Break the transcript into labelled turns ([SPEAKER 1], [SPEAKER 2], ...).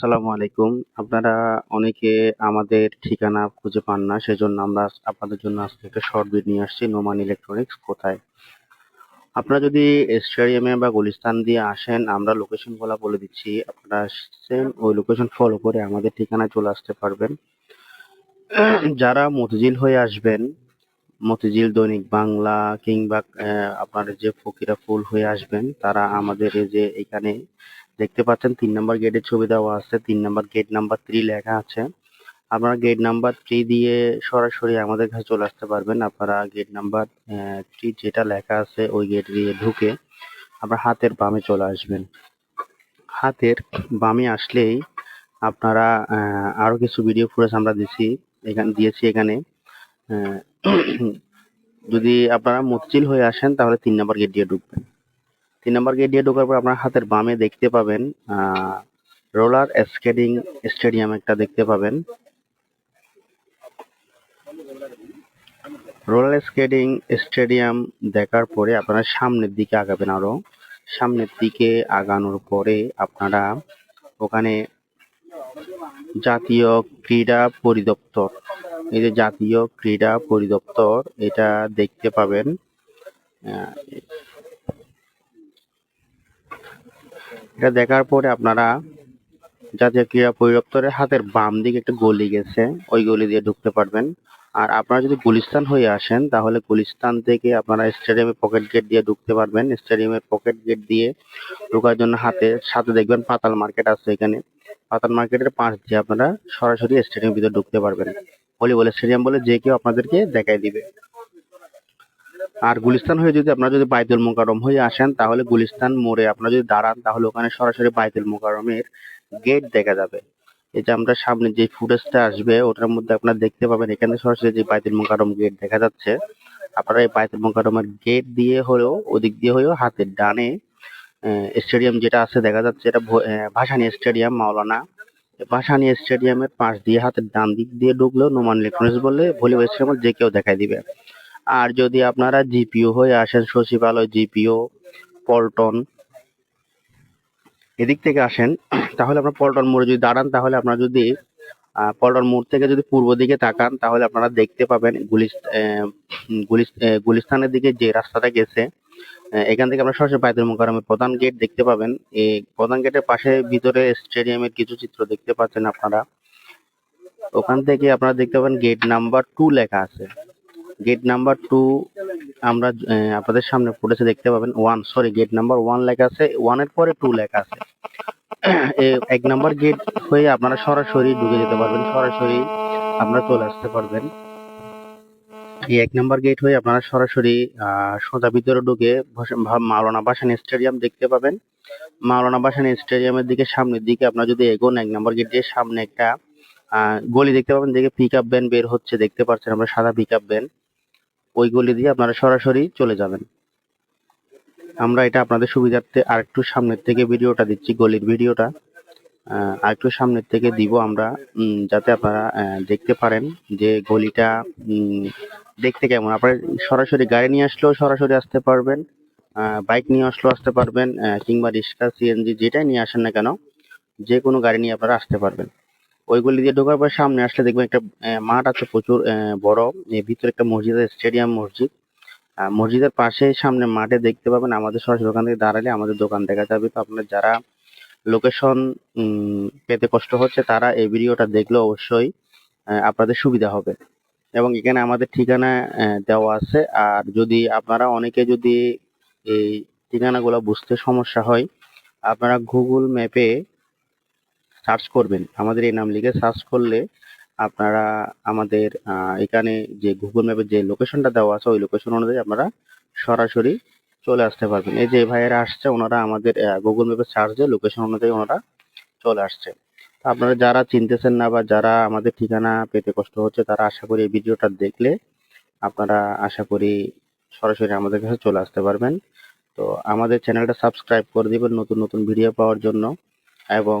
[SPEAKER 1] আসসালামু আলাইকুম। আপনারা অনেকে আমাদের ঠিকানা খুঁজে পান না, সেজন্য আমরা আপনাদের জন্য আজকে একটা শর্ট ভিডিও নিয়ে আসছি, নোমান ইলেকট্রনিক্স কোথায়? আপনারা যদি স্টেডিয়ামে বা গুলিস্তান দিয়ে আসেন, আমরা লোকেশনগুলা বলে দিচ্ছি। আপনারা সেম ওই লোকেশন ফলো করে আমাদের ঠিকানায় চলে আসতে পারবেন। যারা মতিঝিল হয়ে আসবেন, মতিঝিল দৈনিক বাংলা কিংবা আপনার যে ফকিরা ফুল হয়ে আসবেন, তারা আমাদের এই যে এখানে দেখতে পাচ্ছেন তিন নম্বর গেটের ছবি দেওয়া আছে তিন নম্বর গেট নাম্বার থ্রি লেখা আছে। আপনারা গেট নাম্বার থ্রি দিয়ে সরাসরি আমাদের কাছে চলে আসতে পারবেন। আপনারা গেট নাম্বার থ্রি যেটা লেখা আছে ওই গেট দিয়ে ঢুকে আপনার হাতের বামে চলে আসবেন। হাতের বামে আসলেই আপনারা আহ, আরও কিছু ভিডিও ফুটেজ আমরা দিছি এখানে দিয়েছি এখানে। যদি আপনারা মতিঝিল হয়ে আসেন তাহলে তিন নম্বর গেট দিয়ে ঢুকবেন। তিন নম্বর গেট দিয়ে ঢোকার পর আপনার হাতের বামে দেখতে পাবেন রোলার স্কেটিং স্টেডিয়াম একটা দেখতে পাবেন। রোলার স্কেটিং স্টেডিয়াম দেখার পরে আপনারা সামনের দিকে আগাবেন আরও। সামনের দিকে আগানোর পরে আপনারা ওখানে জাতীয় ক্রীড়া পরিদপ্তর, এই যে জাতীয় ক্রীড়া পরিদপ্তর এটা দেখতে পাবেন। এটা দেখার পরে আপনারা জাতীয় ক্রীড়া পরিদপ্তরের হাতের বাম দিকে একটা গলি গেছে, ওই গলি দিয়ে ঢুকতে পারবেন। আর আপনারা যদি গুলিস্তান হয়ে আসেন, তাহলে গুলিস্তান থেকে আপনারা স্টেডিয়ামে পকেট গেট দিয়ে ঢুকতে পারবেন। স্টেডিয়ামের পকেট গেট দিয়ে ঢোকার জন্য হাতে, সাথে দেখবেন পাতাল মার্কেট আছে এখানে। পাতাল মার্কেটের পাশ দিয়ে আপনারা সরাসরি স্টেডিয়ামের ভিতরে ঢুকতে পারবেন। ভলিবল স্টেডিয়াম বলে যে কেউ আপনাদেরকে দেখাই দিবে। আর গুলিস্তান হয়ে যদি আপনারা যদি বাইতুল মোকারম হয়ে আসেন, তাহলে গুলিস্তান মোড়ে আপনারা যদি দাঁড়ান, তাহলে ওখানে সরাসরি বাইতুল মোকারমের গেট দেখা যাবে। এই যে আমরা সামনে যে ফুটেজটা আসবে, ওটার মধ্যে আপনারা দেখতে পাবেন, এখানে সরাসরি যে বাইতুল মোকারম গেট দেখা যাচ্ছে, আপনারা এই বাইতুল মোকারমের গেট দিয়ে হলেও, ওদিক দিয়ে হলেও হাতের ডানে স্টেডিয়াম যেটা আছে দেখা যাচ্ছে, এটা ভাসানী স্টেডিয়াম মাওলানা। ভাসানী স্টেডিয়ামের পাশ দিয়ে হাতের ডান দিক দিয়ে ঢুকলেও নোমান ইলেকট্রনিক্স বলে ভলিবল স্টেডিয়াম যে কেউ দেখাই দিবে। আর যদি আপনারা জিপিও হয়ে আসেন, সচিবালয় জিপিও, পল্টন এদিক থেকে আসেন, তাহলে আপনার পল্টন মোড়ে যদি দাঁড়ান, তাহলে আপনারা যদি পল্টন মোড় থেকে যদি পূর্ব দিকে তাকান, তাহলে আপনারা দেখতে পাবেন গুলিস গুলিস্তানের দিকে যে রাস্তাটা গেছে এখান থেকে আপনারা সরাসরি বাইতুল মোকাররমের প্রধান গেট দেখতে পাবেন। এই প্রধান গেটের পাশে ভিতরে স্টেডিয়ামের কিছু চিত্র দেখতে পাচ্ছেন আপনারা। ওখান থেকে আপনারা দেখতে পাবেন গেট নাম্বার টু লেখা আছে। গেট নাম্বার টু আমরা আপনাদের সামনে ফুটেছে দেখতে পাবেন। One sorry gate number one লেখা আছে ওয়ানের পরে টু লেখা আছে। এক নাম্বার গেট হয়ে আপনারা সরাসরি ঢুকে যেতে পারবেন, সরাসরি আপনারা চলে আসতে পারবেন। এই এক নাম্বার গেট হয়ে আপনারা সরাসরি সোজা ভিতরে ঢুকে মাওলানা ভাসানী স্টেডিয়াম দেখতে পাবেন। মাওলানা ভাসানী স্টেডিয়ামের দিকে, সামনের দিকে আপনারা যদি এগোন, এক নাম্বার গেট দিয়ে সামনে একটা গলি দেখতে পাবেন। দেখে পিক আপ ভ্যান বের হচ্ছে, দেখতে পাচ্ছেন আমরা সাদা পিক আপ ভ্যান ওই গলি দিয়ে আপনারা সরাসরি চলে যাবেন। আমরা এটা আপনাদের সুবিধার্থে আরেকটু সামনের থেকে ভিডিওটা দিচ্ছি গলির ভিডিওটা। আহ, আরেকটু সামনের থেকে দিব আমরা যাতে আপনারা দেখতে পারেন যে গলিটা দেখতে কেমন। আপনারা সরাসরি গাড়ি নিয়ে আসলেও সরাসরি আসতে পারবেন বাইক নিয়ে আসলেও আসতে পারবেন কিংবা রিক্সা সিএনজি যেটাই নিয়ে আসেন না কেন যে কোনো গাড়ি নিয়ে আপনারা আসতে পারবেন। ওই গলি দিয়ে ঢোকার পর সামনে আসলে দেখবেন একটা মাঠ আছে প্রচুর বড়। ভিতরে একটা মসজিদ আছে, স্টেডিয়াম মসজিদ। মসজিদের পাশে সামনে মাঠে দেখতে পাবেন আমাদের সরাসরি ওখান থেকে দাঁড়ালে আমাদের দোকান দেখা যাবে। তো আপনার যারা লোকেশন পেতে কষ্ট হচ্ছে, তারা এই ভিডিওটা দেখলে অবশ্যই আপনাদের সুবিধা হবে। এবং এখানে আমাদের ঠিকানা দেওয়া আছে। আর যদি আপনারা অনেকে যদি এই ঠিকানাগুলো বুঝতে সমস্যা হয়, আপনারা গুগল ম্যাপে সার্চ করবেন। আমাদের এই নাম লিখে সার্চ করলে আপনারা আমাদের এখানে যে গুগল ম্যাপের যে লোকেশনটা দেওয়া আছে, ওই লোকেশন অনুযায়ী আপনারা সরাসরি চলে আসতে পারবেন। এই যে ভাইয়েরা আসছে, ওনারা আমাদের গুগল ম্যাপে সার্চ দিয়ে লোকেশন অনুযায়ী ওনারা চলে আসছে। তো আপনারা যারা চিনতেছেন না বা যারা আমাদের ঠিকানা পেতে কষ্ট হচ্ছে, তারা আশা করি এই ভিডিওটা দেখলে আপনারা আশা করি সরাসরি আমাদের কাছে চলে আসতে পারবেন। তো আমাদের চ্যানেলটা সাবস্ক্রাইব করে দিবেন নতুন নতুন ভিডিও পাওয়ার জন্য। এবং